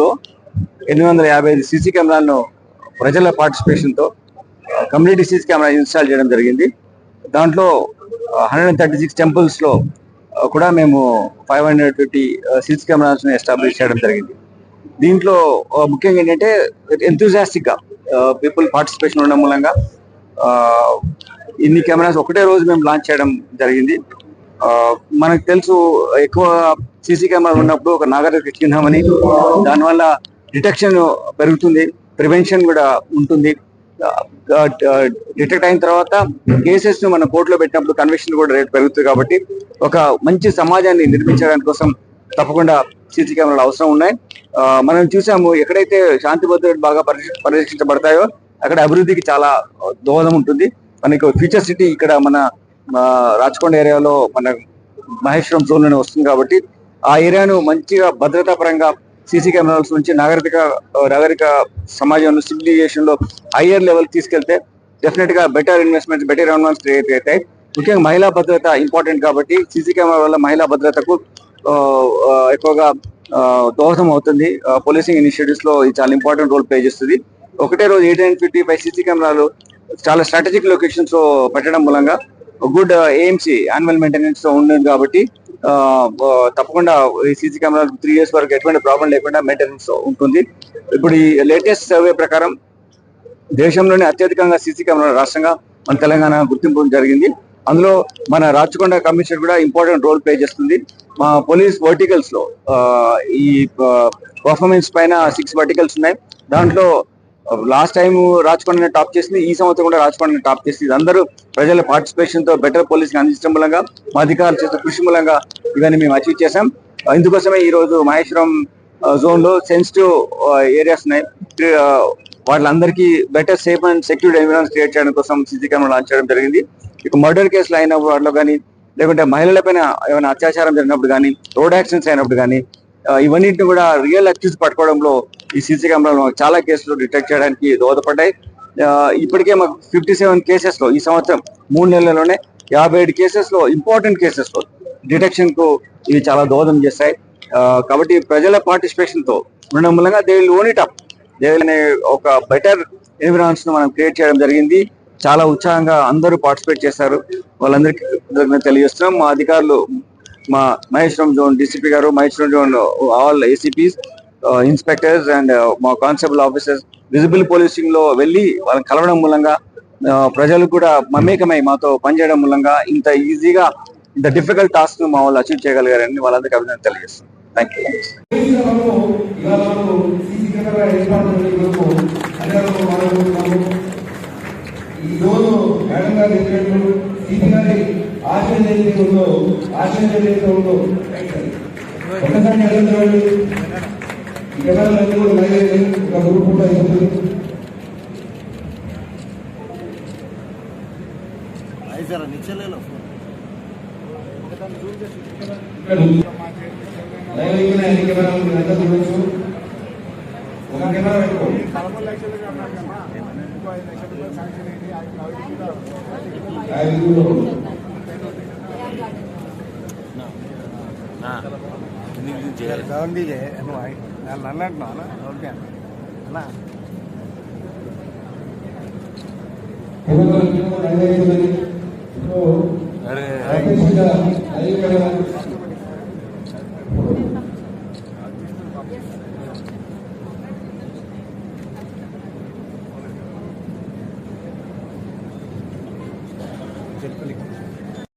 లో ఎనిమిది వందల యాభై ఐదు సీసీ కెమెరాలను ప్రజల పార్టిసిపేషన్తో కమ్యూనిటీ సీసీ కెమెరా ఇన్స్టాల్ చేయడం జరిగింది. దాంట్లో హండ్రెడ్ అండ్ థర్టీ సిక్స్ టెంపుల్స్లో కూడా మేము ఫైవ్ హండ్రెడ్ ఫిఫ్టీ సీసీ కెమెరాస్ని ఎస్టాబ్లిష్ చేయడం జరిగింది. దీంట్లో ముఖ్యంగా ఏంటంటే ఎంతూజాస్టిక్గా పీపుల్ పార్టిసిపేషన్ ఉండడం మూలంగా ఇన్ని కెమెరాస్ ఒకటే రోజు మేము లాంచ్ చేయడం జరిగింది. మనకు తెలుసు ఎక్కువ సీసీ కెమెరా ఉన్నప్పుడు ఒక నాగరిక చిహ్నమని దానివల్ల డిటెక్షన్ పెరుగుతుంది ప్రివెన్షన్ కూడా ఉంటుంది. డిటెక్ట్ అయిన తర్వాత కేసెస్ను మనం కోర్టులో పెట్టినప్పుడు కన్విక్షన్ కూడా రేట్ పెరుగుతుంది కాబట్టి ఒక మంచి సమాజాన్ని నిర్మించడానికి కోసం తప్పకుండా సీసీ కెమెరాలు అవసరం ఉన్నాయి. మనం చూసాము ఎక్కడైతే శాంతి భద్రతలు బాగా పరిరక్షించబడతాయో అక్కడ అభివృద్ధికి చాలా దోహదం ఉంటుంది. మనకి ఫ్యూచర్ సిటీ ఇక్కడ మన రాచకొండ ఏరియాలో మన మహేశ్వరం జోన్లోనే వస్తుంది కాబట్టి ఆ ఏరియాను మంచిగా భద్రతా పరంగా సీసీ కెమెరాల్స్ నుంచి నాగరిక నాగరిక సమాజంలో సివిలైజేషన్లో హయ్యర్ లెవెల్ తీసుకెళ్తే డెఫినెట్గా better investment better environments create అవుతాయి. ముఖ్యంగా మహిళా భద్రత ఇంపార్టెంట్ కాబట్టి సీసీ కెమెరా వల్ల మహిళా భద్రతకు ఎక్కువగా దోహదం అవుతుంది. పోలీసింగ్ ఇనిషియేటివ్స్లో ఇది చాలా ఇంపార్టెంట్ రోల్ ప్లే చేస్తుంది. ఒకటే రోజు eight hundred fifty five CC కెమెరాలు చాలా స్ట్రాటజిక్ లొకేషన్స్ పెట్టడం మూలంగా గుడ్ ఏఎంసీ యాన్యువల్ మెయింటెనెన్స్ ఉంటుంది కాబట్టి uh, uh, తప్పకుండా ఈ సీసీ కెమెరా త్రీ ఇయర్స్ వరకు ఎటువంటి ప్రాబ్లం లేకుండా మెయింటెనెన్స్ ఉంటుంది. ఇప్పుడు ఈ లేటెస్ట్ సర్వే ప్రకారం దేశంలోనే అత్యధికంగా సీసీ కెమెరా రాష్ట్రంగా మన తెలంగాణ గుర్తింపు జరిగింది. అందులో మన రాచకొండ కమిషన్ కూడా ఇంపార్టెంట్ రోల్ ప్లే చేస్తుంది. మా పోలీస్ వర్టికల్స్లో uh, ఈ పర్ఫార్మెన్స్ పైన సిక్స్ వర్టికల్స్ ఉన్నాయి. దాంట్లో లాస్ట్ టైం రాచకొండ టాప్ చేసింది ఈ సంవత్సరం కూడా రాచకొండ టాప్ చేసింది. అందరూ ప్రజల పార్టిసిపేషన్తో బెటర్ పోలీసింగ్ అందించడం మూలంగా మా అధికారులు చేసిన కృషి మూలంగా ఇవన్నీ మేము అచీవ్ చేశాం. ఇందుకోసమే ఈ రోజు మహేశ్వరం జోన్లో సెన్సిటివ్ ఏరియాస్ ఉన్నాయి. వాళ్ళందరికీ better safe and secure environs create చేయడం కోసం సీసీ కెమెరా లాంచ్ చేయడం జరిగింది. ఇక మర్డర్ కేసులు అయిన వాటిలో కానీ లేకుంటే మహిళలపైన ఏమైనా అత్యాచారం జరిగినప్పుడు కానీ రోడ్ యాక్సిడెంట్స్ అయినప్పుడు కానీ ఇవన్నింటిని ఇవన్నిటిని కూడా రియల్ అక్యూస్ పట్టుకోవడంలో ఈ సీసీ కెమెరాలు మాకు చాలా కేసులు డిటెక్ట్ చేయడానికి దోహదపడ్డాయి. ఇప్పటికే మాకు ఫిఫ్టీ సెవెన్ కేసెస్లో ఈ సంవత్సరం మూడు నెలల్లోనే యాభై ఏడు కేసెస్లో ఇంపార్టెంట్ కేసెస్లో డిటెక్షన్కు ఇవి చాలా దోహదం చేస్తాయి కాబట్టి ప్రజల పార్టిసిపేషన్తో ఉండడం మూలంగా they will own it up they will ఒక బెటర్ ఎన్విరాన్స్ను మనం క్రియేట్ చేయడం జరిగింది. చాలా ఉత్సాహంగా అందరూ పార్టిసిపేట్ చేశారు. వాళ్ళందరికీ తెలియజేస్తున్నాం. మా అధికారులు మా మహేశ్వరం జోన్ డిసిపి గారు Maheshwaram zone all ACPs inspectors and uh, మా కానిస్టేబుల్ ఆఫీసర్స్ విజిబుల్ పోలీసింగ్లో వెళ్ళి వాళ్ళని కలవడం మూలంగా ప్రజలు కూడా మమేకమై మాతో పనిచేయడం మూలంగా ఇంత ఈజీగా ఇంత డిఫికల్ట్ టాస్క్ మా వాళ్ళు అచీవ్ చేయగలిగారని వాళ్ళందరికీ అభినందన తెలియజేస్తాను థ్యాంక్ యూ ఒకసారి జనాలన్నీ కూడా లైన్ ఒక గ్రూప్ కూడా అవుతుంది ఒక కెమెరా పెట్టుకో ఐదు నువ్వు నన్ను అన్నట్టున్నా ఓకే. అన్నా. అరే.